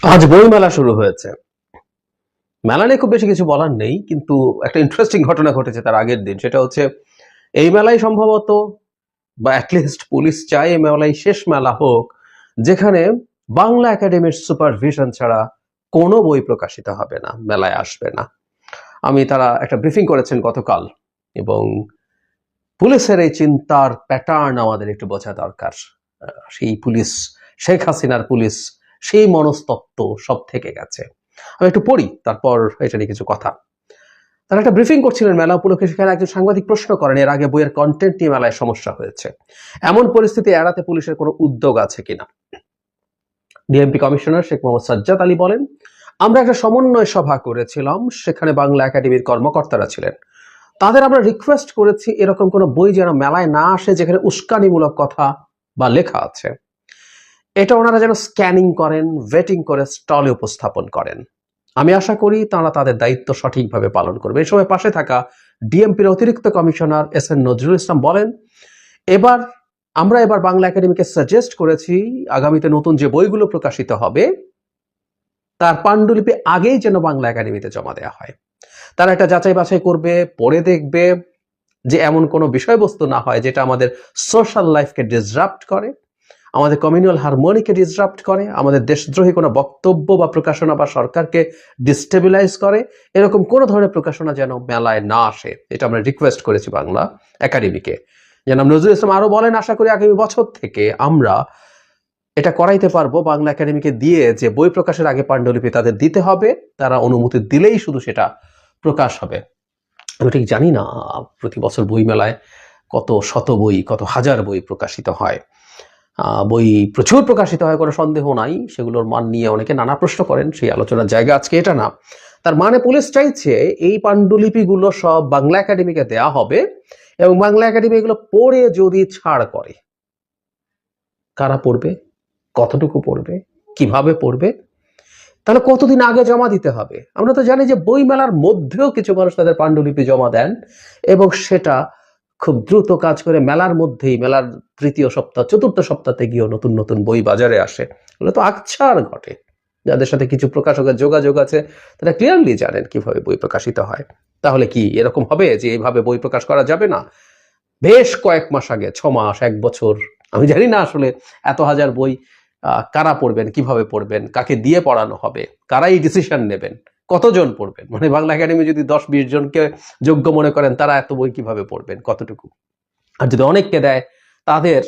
আজ বই মেলা শুরু হয়েছে। মেলা নিয়ে খুব বেশি কিছু বলার নেই, কিন্তু একটা ইন্টারেস্টিং ঘটনা ঘটেছে তার আগের দিন। সেটা হচ্ছে, এই মেলায় সম্ভবত, বা অ্যাটলিস্ট পুলিশ চায় এই মেলায় শেষ মেলা হোক, যেখানে বাংলা একাডেমির সুপারভিশন ছাড়া কোনো বই প্রকাশিত হবে না, মেলায় আসবে না। আমি তারা একটা ব্রিফিং করেছেন গতকাল, এবং পুলিশের এই চিন্তার প্যাটার্ন আমাদের একটু বোঝা দরকার। সেই পুলিশ, শেখ হাসিনার পুলিশ সেই মনস্তত্ত্ব সব থেকে গেছে। আমি একটু পড়ি, তারপর এটা নিয়ে কিছু কথা। তারা একটা ব্রিফিং করছিলেন মেলা উপলক্ষে, সেখানে একজন সাংবাদিক প্রশ্ন করেন, এর আগে বইয়ের কন্টেন্ট নিয়ে মেলায় সমস্যা হয়েছে। এমন পরিস্থিতি এড়াতে পুলিশের কোনো উদ্যোগ আছে কিনা? ডিএমপি কমিশনার শেখ মোহাম্মদ সাজ্জাদ আলী বলেন, আমরা একটা সমন্বয় সভা করেছিলাম, সেখানে বাংলা একাডেমির কর্মকর্তারা ছিলেন। তাদের আমরা রিকোয়েস্ট করেছি এরকম কোনো বই যেন মেলায় না আসে, যেখানে উস্কানিমূলক কথা বা লেখা আছে। এটা ওনারা যেন স্ক্যানিং করেন ভেটিং করে স্টলে উপস্থাপন করেন। আমি আশা করি তারা তাদের দায়িত্ব সঠিকভাবে পালন করবে। এই সময় পাশে থাকা ডিএমপির অতিরিক্ত commissioner S N Nazrul Islam বলেন, এবার আমরা এবার বাংলা একাডেমিকে সাজেস্ট করেছি, আগামীতে নতুন যে বইগুলো প্রকাশিত হবে, তার পাণ্ডুলিপি আগেই যেন বাংলা একাডেমিতে জমা দেওয়া হয়। তারা একটা যাচাই বাছাই করবে, পড়ে দেখবে যে এমন কোনো বিষয়বস্তু না হয় যেটা আমাদের সোশ্যাল লাইফকে ডিসরাপ্ট করে। আমাদের কমিউনাল হারমোনিকে ডিসরাপ্ট করে, আমাদের দেশদ্রোহী কোনো বক্তব্য বা প্রকাশনা বা সরকারকে ডিস্টেবিলাইজ করে, এরকম কোনো ধরনের প্রকাশনা যেন মেলায় না আসে। এটা আমরা রিকোয়েস্ট করেছি বাংলা একাডেমিকে যেন নজরুল ইসলাম আরও বলেন, আশা করি আগামী বছর থেকে আমরা এটা করাইতে পারব। বাংলা একাডেমিকে দিয়ে যে বই প্রকাশের আগে পাণ্ডুলিপি তাদের দিতে হবে, তারা অনুমতি দিলেই শুধু সেটা প্রকাশ হবে। আমি ঠিক জানি না, প্রতি বছর বই মেলায় কত শত বই, কত হাজার বই প্রকাশিত হয়। বই প্রচুর প্রকাশিত হয়, কোনো সন্দেহ নাই। সেগুলোর মান নিয়ে অনেকে নানা প্রশ্ন করেন, সেই আলোচনার জায়গা আজকে এটা না। তার মানে পুলিশ চাইছে এই পাণ্ডুলিপিগুলো সব বাংলা একাডেমিকে দেয়া হবে এবং বাংলা একাডেমি এগুলো পড়ে যদি ছাড় করে। কারা পড়বে? কতটুকু পড়বে? কীভাবে পড়বে? তাহলে কতদিন আগে জমা দিতে হবে? আমরা তো জানি যে বই মেলার মধ্যেও কিছু মানুষ তাদের পাণ্ডুলিপি জমা দেন এবং সেটা খুব দ্রুত কাজ করে মেলার মধ্যেই, মেলার তৃতীয় সপ্তাহ, চতুর্থ সপ্তাহে গিয়েও নতুন নতুন বই বাজারে আসে। তো আকছার ঘটে। যাদের সাথে কিছু প্রকাশকের যোগাযোগ আছে, তারা ক্লিয়ারলি জানেন কীভাবে বই প্রকাশিত হয়। তাহলে কি এরকম হবে যে এইভাবে বই প্রকাশ করা যাবে না? বেশ কয়েক মাস আগে, ছ মাস, এক বছর, আমি জানি না আসলে এত হাজার বই কারা পড়বেন, কীভাবে পড়বেন, কাকে দিয়ে পড়ানো হবে, কারাই ডিসিশন নেবেন। কতজন পড়বেন? মানে বাংলা একাডেমি যদি দশ বিশ জনকে যোগ্য মনে করেন, তারা এত বই কীভাবে পড়বেন? কতটুকু? আর যদি অনেককে দেয়, তাদের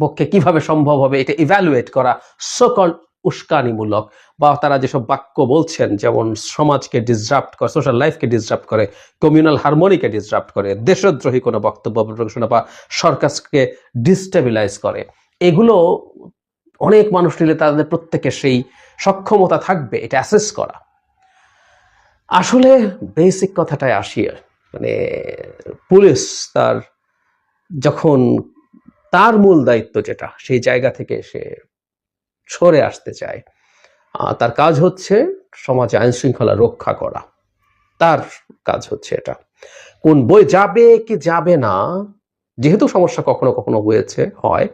পক্ষে কীভাবে সম্ভব হবে এটা ইভ্যালুয়েট করা সকল উস্কানিমূলক বা তারা যেসব বাক্য বলছেন, যেমন সমাজকে ডিসরাপ্ট করে সোশ্যাল লাইফকে ডিসরাপ্ট করে কমিউনাল হারমোনিকে ডিসরাপ্ট করে, দেশদ্রোহী কোনো বক্তব্য প্রকাশনা বা সরকারকে ডিস্টেবিলাইজ করে, এগুলো অনেক মানুষ নিলে তাদের প্রত্যেকের সেই সক্ষমতা থাকবে, এটা অ্যাসেস করা। আসলে বেসিক কথাটায় আসি আর। মানে পুলিশ তার যখন তার মূল দায়িত্ব যেটা, সেই জায়গা থেকে সে সরে আসতে চায়। তার কাজ হচ্ছে সমাজে আইন শৃঙ্খলা রক্ষা করা। তার কাজ হচ্ছে এটা। কোন বই যাবে কি যাবে না, যেহেতু সমস্যা কখনো কখনো হয়েছে, হয়।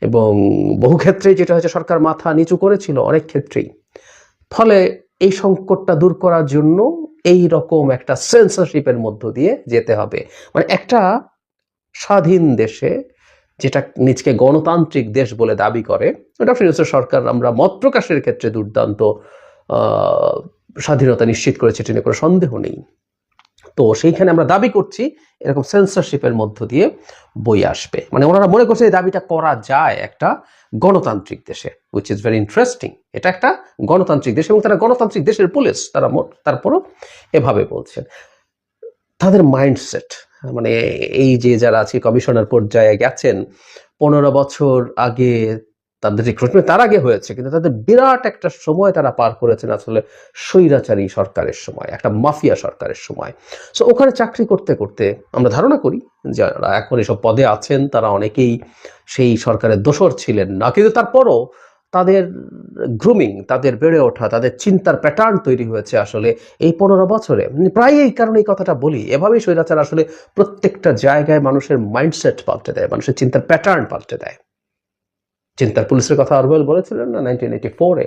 এবং বহু ক্ষেত্রেই যেটা হয়েছে, সরকার মাথা নিচু করেছিল, অনেক ক্ষেত্রেই। ফলে এই সংকটটা দূর করার জন্য এই রকম একটা সেন্সরশিপের মধ্য দিয়ে যেতে হবে। মানে একটা স্বাধীন দেশে যেটা নিজকে গণতান্ত্রিক দেশ বলে দাবি করে, ওটা ইউসুফ সরকার আমরা মত প্রকাশের ক্ষেত্রে দুর্দান্ত স্বাধীনতা নিশ্চিত করেছে, এটা নিয়ে কোনো সন্দেহ নেই। তো সেইখানে আমরা দাবি করছি এরকম সেন্সরশিপের মধ্য দিয়ে বই আসবে। মানে ওনারা মনে করছে এই দাবিটা করা যায় একটা গণতান্ত্রিক দেশে উইচ ইজ ভেরি ইন্টারেস্টিং এটা একটা গণতান্ত্রিক দেশ এবং তারা গণতান্ত্রিক দেশের পুলিশ, তারা তারপরও এভাবে বলছেন তাদের মাইন্ডসেট মানে এই যে যারা আজকে কমিশনার পর্যায়ে গেছেন, পনেরো বছর আগে তাদের রিক্রুটমেন্ট তার আগে হয়েছে, কিন্তু তাদের বিরাট একটা সময় তারা পার করেছেন আসলে স্বৈরাচারী সরকারের সময়, একটা মাফিয়া সরকারের সময়। সো ওখানে চাকরি করতে করতে আমরা ধারণা করি যারা এখন এসব পদে আছেন, তারা অনেকেই সেই সরকারের দোসর ছিলেন না, কিন্তু তারপরও তাদের গ্রুমিং তাদের বেড়ে ওঠা, তাদের চিন্তার প্যাটার্ন তৈরি হয়েছে আসলে এই পনেরো বছরে। প্রায় এই কারণে এই কথাটা বলি, এভাবেই স্বৈরাচার আসলে প্রত্যেকটা জায়গায় মানুষের মাইন্ডসেট পাল্টে দেয়, মানুষের চিন্তার প্যাটার্ন পাল্টে দেয়। চিন্তার পুলিশের কথা অরওয়েল বলেছিলেন না নাইনটিন এইটি ফোরে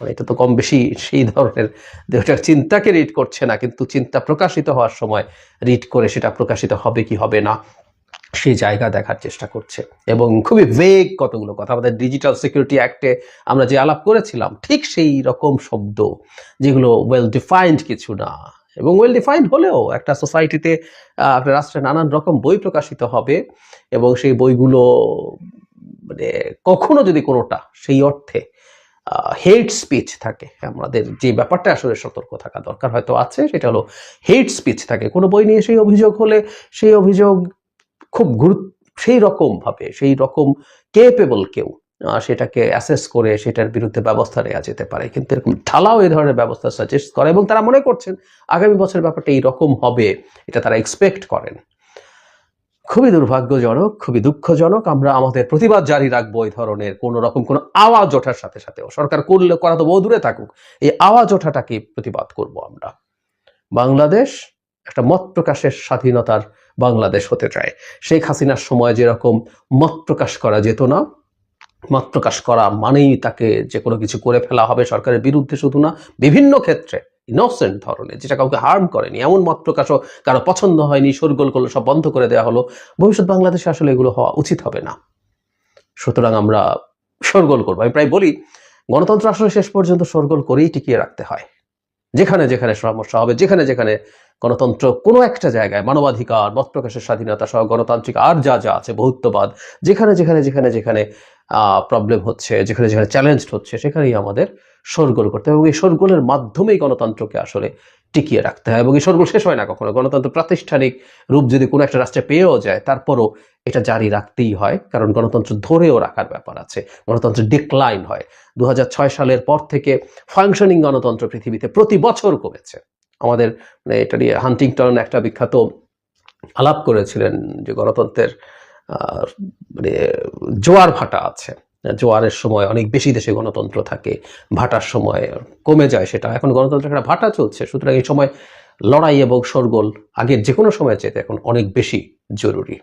মানে এটা তো কম বেশি সেই ধরনের যে ওটা চিন্তাকে রিড করছে না, কিন্তু চিন্তা প্রকাশিত হওয়ার সময় রিড করে সেটা প্রকাশিত হবে কি হবে না সেই জায়গা দেখার চেষ্টা করছে। এবং খুবই ভেগ কতগুলো কথা, আমাদের ডিজিটাল সিকিউরিটি অ্যাক্টে আমরা যে আলাপ করেছিলাম, ঠিক সেই রকম শব্দ, যেগুলো ওয়েল ডিফাইন্ড কিছু না। এবং ওয়েল ডিফাইন্ড হলেও একটা সোসাইটিতে একটা রাষ্ট্রে নানান রকম বই প্রকাশিত হবে, এবং সেই বইগুলো মানে কখনো যদি কোনোটা সেই অর্থে হেট স্পিচ থাকে, আমাদের যে ব্যাপারটা আসলে সতর্ক থাকা দরকার হয়তো আছে, সেটা হলো হেট স্পিচ থাকে। কোনো বই নিয়ে সেই অভিযোগ হলে সেই অভিযোগ খুব গুরুত্ব সেই রকম ভাবে, সেই রকম কেপেবল কেউ সেটাকে অ্যাসেস করে সেটার বিরুদ্ধে ব্যবস্থা নেওয়া যেতে পারে। কিন্তু এরকম ঢালাও এই ধরনের ব্যবস্থা সাজেস্ট করে এবং তারা মনে করছেন, আগামী বছরের ব্যাপারটা এইরকম হবে, এটা তারা এক্সপেক্ট করেন। খুবই দুর্ভাগ্যজনক, খুবই দুঃখজনক। আমরা আমাদের প্রতিবাদ জারি রাখব এই ধরনের কোন রকম কোনো আওয়াজ ওঠার সাথে সাথেও। সরকার করলে, করা তো বহু দূরে থাকুক। এই আওয়াজ ওঠাটাকে প্রতিবাদ করব আমরা। বাংলাদেশ একটা মত প্রকাশের স্বাধীনতার বাংলাদেশ হতে চায়। শেখ হাসিনার সময় যেরকম মত প্রকাশ করা যেত না, মত প্রকাশ করা মানেই তাকে যে কোনো কিছু করে ফেলা হবে সরকারের বিরুদ্ধে শুধু না, বিভিন্ন ক্ষেত্রে। ইনোসেন্ট ধরনের, যেটা কাউকে হার্ম করেনি, এমন মত প্রকাশও কারও পছন্দ হয়নি সরগোল করল, সব বন্ধ করে দেওয়া হলো। ভবিষ্যৎ বাংলাদেশে আসলে এগুলো হওয়া উচিত হবে না। সুতরাং আমরা সরগোল করব। আমি প্রায় বলি, গণতন্ত্র আসলে শেষ পর্যন্ত সরগোল করেই টিকিয়ে রাখতে হয়। যেখানে যেখানে সমস্যা হবে, যেখানে যেখানে গণতন্ত্র কোনো একটা জায়গায় মানবাধিকার, মত প্রকাশের স্বাধীনতা সহ গণতান্ত্রিক আর যা যা আছে, বহুত্ববাদ, যেখানে যেখানে যেখানে যেখানে প্রবলেম হচ্ছে, যেখানে যেখানে চ্যালেঞ্জ হচ্ছে, সেখানেই আমাদের সরগোল করতে হবে। এবং এই সরগোলের মাধ্যমেই গণতন্ত্রকে আসলে টিকিয়ে রাখতে হয়। এবং এই সরগোল শেষ হয় না কখনো। গণতন্ত্র প্রাতিষ্ঠানিক রূপ যদি কোনো একটা রাষ্ট্রে পেয়েও যায়, তারপরও এটা জারি রাখতেই হয়। কারণ গণতন্ত্র ধরেও রাখার ব্যাপার আছে। গণতন্ত্র ডিক্লাইন হয়। দু হাজার ছয় সালের পর থেকে ফাংশনিং গণতন্ত্র পৃথিবীতে প্রতি বছর কমেছে। আমাদের মানে এটা নিয়ে হান্টিংটন একটা বিখ্যাত আলাপ করেছিলেন যে গণতন্ত্রের মানে জোয়ার ভাটা আছে। জোয়ারের সময় অনেক বেশি দেশে গণতন্ত্র থাকে, ভাটার সময় কমে যায় সেটা। এখন গণতন্ত্র একটা ভাটা চলছে, সুতরাং এই সময় লড়াই এবং সরগোল আগের যে কোনো সময় চেয়ে এখন অনেক বেশি জরুরি।